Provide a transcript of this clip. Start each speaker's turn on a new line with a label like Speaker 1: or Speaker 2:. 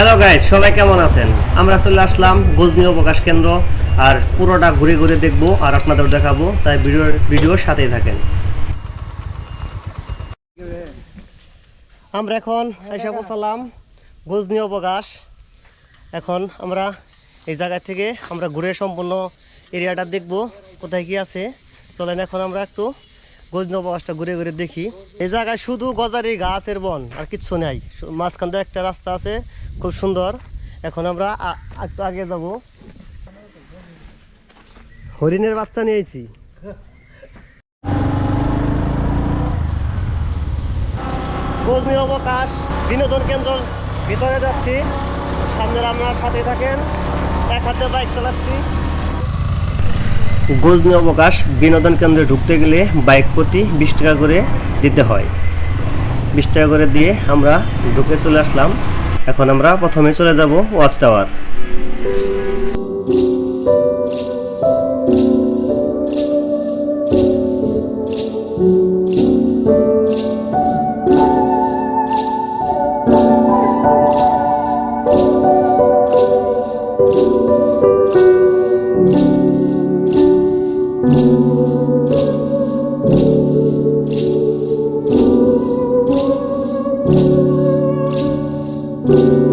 Speaker 1: Hello guys সবাই কেমন আছেন? আমরা চলে আসলাম গজনি অবকাশ কেন্দ্র আর পুরোটা ঘুরে ঘুরে দেখব আর আপনাদের দেখাবো, তাই ভিডিও, ভিডিওর সাথেই থাকেন। আমরা এখন এসে পৌঁছালাম গজনি অবকাশ। এখন আমরা এই জায়গা থেকে আমরা ঘুরে সম্পূর্ণ এরিয়াটা দেখব, কোথায় কি আছে। চলেন এখন আমরা একটু গজনি অবকাশটা ঘুরে ঘুরে দেখি। এই জায়গায় শুধু গজারি গাছের বন আর কিচ্ছু নেই, মাঝখান একটা রাস্তা আছে খুব সুন্দর। এখন আমরা একটু আগে যাব। হরিণের বাচ্চা নিয়েছি। গজনি অবকাশ। বিনোদন কেন্দ্র ভিতরে যাচ্ছি। সামনে আপনার সাথে থাকেন। এক হাতে বাইক চালাচ্ছি। গজনি অবকাশ। বিনোদন কেন্দ্রে ঢুকতে গেলে বাইক প্রতি বিশ টাকা করে দিতে হয়। বিশ টাকা করে দিয়ে আমরা ঢুকে চলে আসলাম। এখন আমরা প্রথমে চলে যাব ওয়াচ টাওয়ার। Música